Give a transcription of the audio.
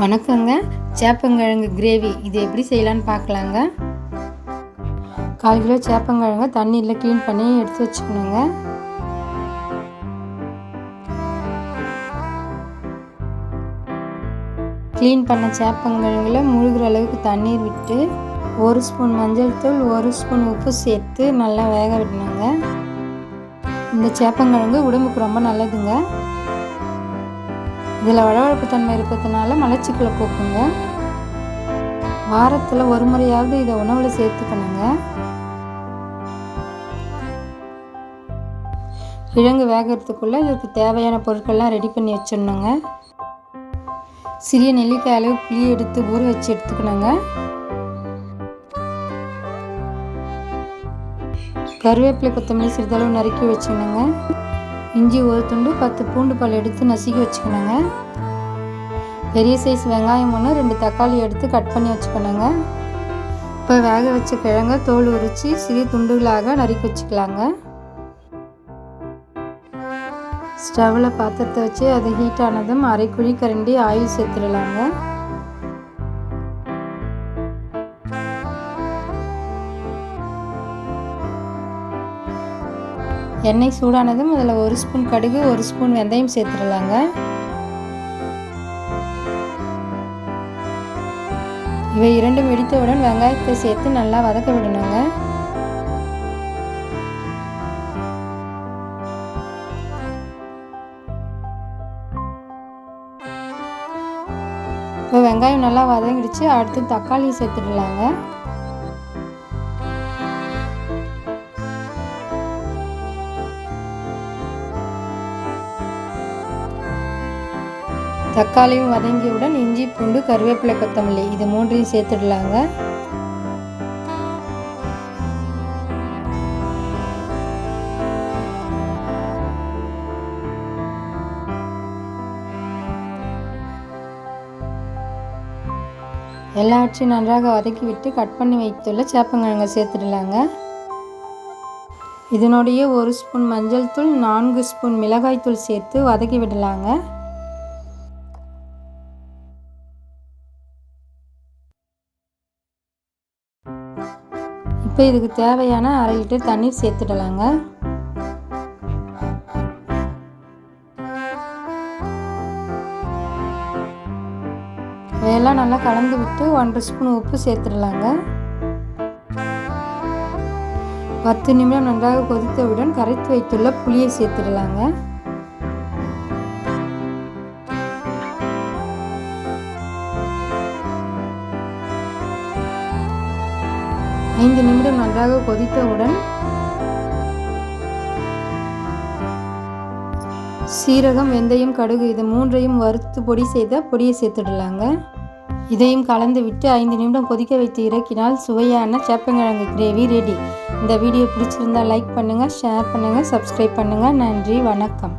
வணக்கங்க. சேப்பங்கிழங்கு கிரேவி இது எப்படி செய்யலான்னு பார்க்கலாங்க. கால் கிலோ சேப்பங்கிழங்க தண்ணியில் க்ளீன் பண்ணி எடுத்து வச்சுக்கணுங்க. க்ளீன் பண்ண சேப்பங்கிழங்குல முழுகிற அளவுக்கு தண்ணீர் விட்டு ஒரு ஸ்பூன் மஞ்சள் தூள் ஒரு ஸ்பூன் உப்பு சேர்த்து நல்லா வேக விடணுங்க. இந்த சேப்பங்கிழங்கு உடம்புக்கு ரொம்ப நல்லதுங்க. இதில் வளவழப்பு தன்மை இருக்கிறதுனால மலச்சிக்கலை போக்குங்க. வாரத்தில் ஒரு முறையாவது இதை உணவில் சேர்த்துக்கணுங்க. கிழங்கு வேகிறதுக்குள்ளே இதுக்கு தேவையான பொருட்கள்லாம் ரெடி பண்ணி வச்சிடணுங்க. சிறிய நெல்லிக்காய் அளவு புளி எடுத்து ஊற வச்சு எடுத்துக்கணுங்க. கருவேப்பிலை கொத்தமல்லி சிறிதளவு நறுக்கி வச்சுக்கணுங்க. இஞ்சி ஒரு துண்டு பத்து பூண்டு பல் எடுத்து நசுக்கி வச்சுக்கணுங்க. பெரிய சைஸ் வெங்காயம் ஒன்று ரெண்டு தக்காளி எடுத்து கட் பண்ணி வச்சுக்கணுங்க. இப்போ வேக வச்ச கிழங்க தோல் உரித்து சிறிய துண்டுகளாக நறுக்கி வச்சுக்கலாங்க. ஸ்டவ்வில் பாத்திரத்தை வச்சு அது ஹீட் ஆனதும் அரை குழி கரண்டி ஆயில் சேர்த்துடலாங்க. எண்ணெய் சூடானதும் அதில் ஒரு ஸ்பூன் கடுகு ஒரு ஸ்பூன் வெந்தயம் சேர்த்துடலாங்க. இவை இரண்டும் வெடித்தவுடன் வெங்காயத்தை சேர்த்து நல்லா வதக்க விடணுங்க. இப்போ வெங்காயம் நல்லா வதங்கிடுச்சு. அடுத்து தக்காளி சேர்த்துடலாங்க. தக்காளியும் வதங்கியவுடன் இஞ்சி பூண்டு கருவேப்பிலை கொத்தமல்லி இது மூன்றையும் சேர்த்துடலாங்க. எல்லாவற்றையும் நன்றாக வதக்கி விட்டு கட் பண்ணி வைத்துள்ள சேப்பங்கிழங்க சேர்த்துடலாங்க. இதனுடைய ஒரு ஸ்பூன் மஞ்சள் தூள் நான்கு ஸ்பூன் மிளகாய்த்தூள் சேர்த்து வதக்கி விடலாங்க இப்போ இதுக்கு தேவையான அரை லிட்டர் தண்ணீர் சேர்த்துடலாங்க. இதெல்லாம் நல்லா கலந்து விட்டு ஒன்றரை ஸ்பூன் உப்பு சேர்த்துடலாங்க. பத்து நிமிடம் நன்றாக கொதித்தவுடன் கரைத்து வைத்துள்ள புளியை சேர்த்துடலாங்க. ஐந்து நிமிடம் நன்றாக கொதித்தவுடன் சீரகம் வெந்தயம் கடுகு இது மூன்றையும் வறுத்து பொடி செய்த பொடியை சேர்த்துடலாங்க. இதையும் கலந்து விட்டு ஐந்து நிமிடம் கொதிக்க வைத்து இறக்கினால் சுவையான சேப்பங்கிழங்கு கிரேவி ரெடி. இந்த வீடியோ பிடிச்சிருந்தா லைக் பண்ணுங்கள் ஷேர் பண்ணுங்கள் சப்ஸ்கிரைப் பண்ணுங்கள் நன்றி வணக்கம்.